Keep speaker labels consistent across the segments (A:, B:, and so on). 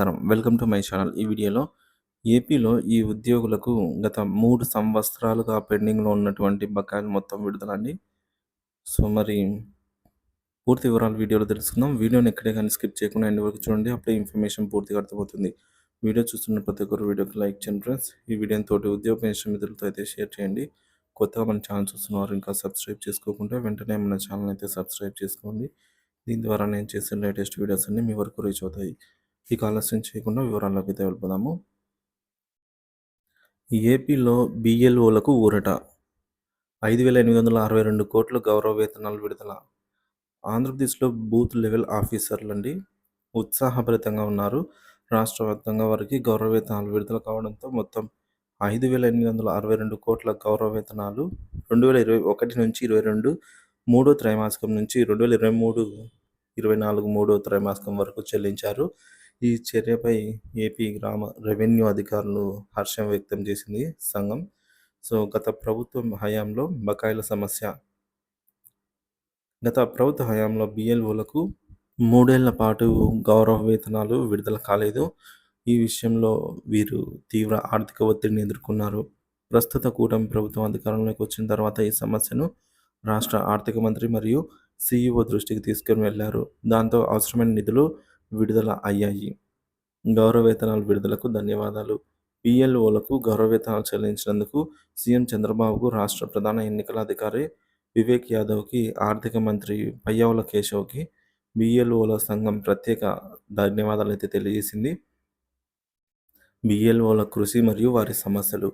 A: నమస్కారం. Welcome to my channel. ఈ వీడియోలో ఏపీలో ఈ ఉద్యోగులకు గత మూడు సంవత్సరాలుగా పెండింగ్లో ఉన్నటువంటి బకాయిలు మొత్తం విడుదలండి. సో మరి పూర్తి వివరాలు వీడియోలో తెలుసుకుందాం. వీడియోని ఎక్కడే కానీ స్కిప్ చేయకుండా ఎండ్ వరకు చూడండి. అప్పుడే ఇన్ఫర్మేషన్ పూర్తిగా అర్థమవుతుంది. వీడియో చూస్తున్న ప్రతి ఒక్కరు వీడియోకి లైక్ చేయండి ఫ్రెండ్స్. ఈ వీడియోని తోటి ఉద్యోగ పెన్షన్ మిత్రులతో అయితే షేర్ చేయండి. కొత్తగా మన ఛానల్ చూస్తున్నవారు ఇంకా సబ్స్క్రైబ్ చేసుకోకుండా వెంటనే మన ఛానల్ అయితే సబ్స్క్రైబ్ చేసుకోండి. దీని ద్వారా నేను చేసిన లేటెస్ట్ వీడియోస్ అన్ని మీ వరకు రీచ్ అవుతాయి. ఇక ఆలస్యం చేయకుండా వివరాల్లోకి అయితే వెళ్ళిపోదాము. ఏపీలో బిఎల్ఓలకు ఊరట. ఐదు వేల ఎనిమిది వందల అరవై రెండు కోట్ల గౌరవ వేతనాలు విడుదల. ఆంధ్రప్రదేశ్లో బూత్ లెవెల్ ఆఫీసర్లు అండి ఉత్సాహభరితంగా ఉన్నారు. రాష్ట్ర వ్యాప్తంగా వారికి గౌరవ వేతనాలు విడుదల కావడంతో మొత్తం ఐదు వేల ఎనిమిది వందల అరవై రెండు కోట్ల గౌరవ వేతనాలు రెండు వేల ఇరవై ఒకటి నుంచి ఇరవై రెండు మూడో త్రైమాసికం నుంచి రెండు వేల ఇరవై మూడు ఇరవై నాలుగు మూడో త్రైమాసికం వరకు చెల్లించారు. ఈ చర్యపై ఏపీ గ్రామ రెవెన్యూ అధికారులు హర్షం వ్యక్తం చేసింది సంఘం. సో గత ప్రభుత్వం హయాంలో బకాయిల సమస్య. గత ప్రభుత్వ హయాంలో బిఎల్ఓలకు మూడేళ్ళ పాటు గౌరవ వేతనాలు విడుదల కాలేదు. ఈ విషయంలో వీరు తీవ్ర ఆర్థిక ఒత్తిడిని ఎదుర్కొన్నారు. ప్రస్తుత కూటమి ప్రభుత్వం అధికారంలోకి వచ్చిన తర్వాత ఈ సమస్యను రాష్ట్ర ఆర్థిక మంత్రి మరియు సీఈఓ దృష్టికి తీసుకుని వెళ్ళారు దాంతో అవసరమైన నిధులు విడుదల అయ్యాయి. గౌరవవేతనాలు విడుదలకు ధన్యవాదాలు. పిఎల్ఓలకు గౌరవవేతనాలు చెల్లించినందుకు సీఎం చంద్రబాబుకు రాష్ట్ర ప్రధాన ఎన్నికల అధికారి వివేక్ యాదవ్కి ఆర్థిక మంత్రి పయ్యావుల కేశవ్కి బిఎల్ఓల సంఘం ప్రత్యేక ధన్యవాదాలు అయితే తెలియజేసింది. బిఎల్ఓల కృషి మరియు వారి సమస్యలు.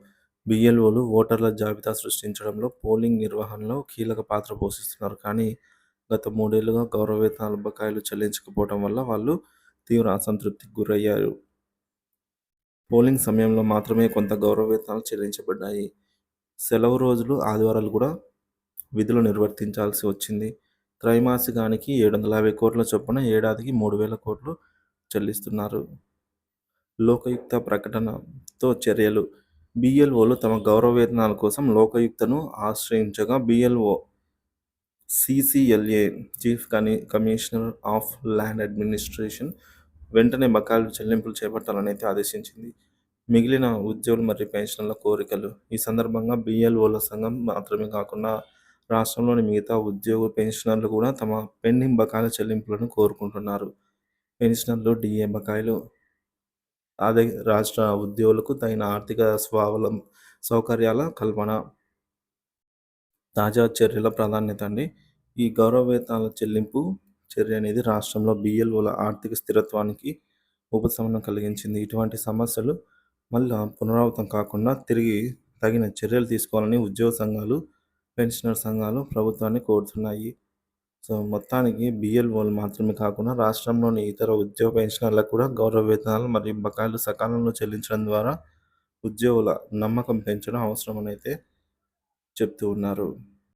A: బిఎల్ఓలు ఓటర్ల జాబితా సృష్టించడంలో పోలింగ్ నిర్వహణలో కీలక పాత్ర పోషిస్తున్నారు కానీ గత మూడేళ్ళుగా గౌరవ వేతనాల బకాయిలు చెల్లించకపోవడం వల్ల వాళ్ళు తీవ్ర అసంతృప్తికి గురయ్యారు. పోలింగ్ సమయంలో మాత్రమే కొంత గౌరవ వేతనాలు చెల్లించబడ్డాయి. సెలవు రోజులు ఆదివారాలు కూడా విధులు నిర్వర్తించాల్సి వచ్చింది. త్రైమాసికానికి ఏడు వందల యాభై కోట్ల చొప్పున ఏడాదికి మూడు వేల కోట్లు చెల్లిస్తున్నారు. లోకయుక్త ప్రకటనతో చర్యలు. బిఎల్ఓలు తమ గౌరవ వేతనాల కోసం లోకయుక్తను ఆశ్రయించగా బిఎల్ఓ సిసిఎల్ఏ చీఫ్ కనీ కమిషనర్ ఆఫ్ ల్యాండ్ అడ్మినిస్ట్రేషన్ వెంటనే బకాయిలు చెల్లింపులు చేపట్టాలని అయితే ఆదేశించింది. మిగిలిన ఉద్యోగులు మరియు పెన్షన్ల కోరికలు. ఈ సందర్భంగా బిఎల్ఓల సంఘం మాత్రమే కాకుండా రాష్ట్రంలోని మిగతా ఉద్యోగ పెన్షనర్లు కూడా తమ పెండింగ్ బకాయిల చెల్లింపులను కోరుకుంటున్నారు. పెన్షనర్లు డిఏ బకాయిలు అదే రాష్ట్ర ఉద్యోగులకు తగిన ఆర్థిక స్వావలం సౌకర్యాల కల్పన తాజా చర్యల ప్రాధాన్యత అండి. ఈ గౌరవ వేతనాల చెల్లింపు చర్య అనేది రాష్ట్రంలో బిఎల్ఓల ఆర్థిక స్థిరత్వానికి ఉపశమనం కలిగించింది. ఇటువంటి సమస్యలు మళ్ళా పునరావృతం కాకుండా తిరిగి తగిన చర్యలు తీసుకోవాలని ఉద్యోగ సంఘాలు పెన్షనర్ సంఘాలు ప్రభుత్వాన్ని కోరుతున్నాయి. సో మొత్తానికి బిఎల్ఓలు మాత్రమే కాకుండా రాష్ట్రంలోని ఇతర ఉద్యోగ పెన్షనర్లకు కూడా గౌరవ వేతనాలు మరియు బకాయిలు సకాలంలో చెల్లించడం ద్వారా ఉద్యోగుల నమ్మకం పెంచడం అవసరమనైతే అయితే చెప్తూ ఉన్నారు.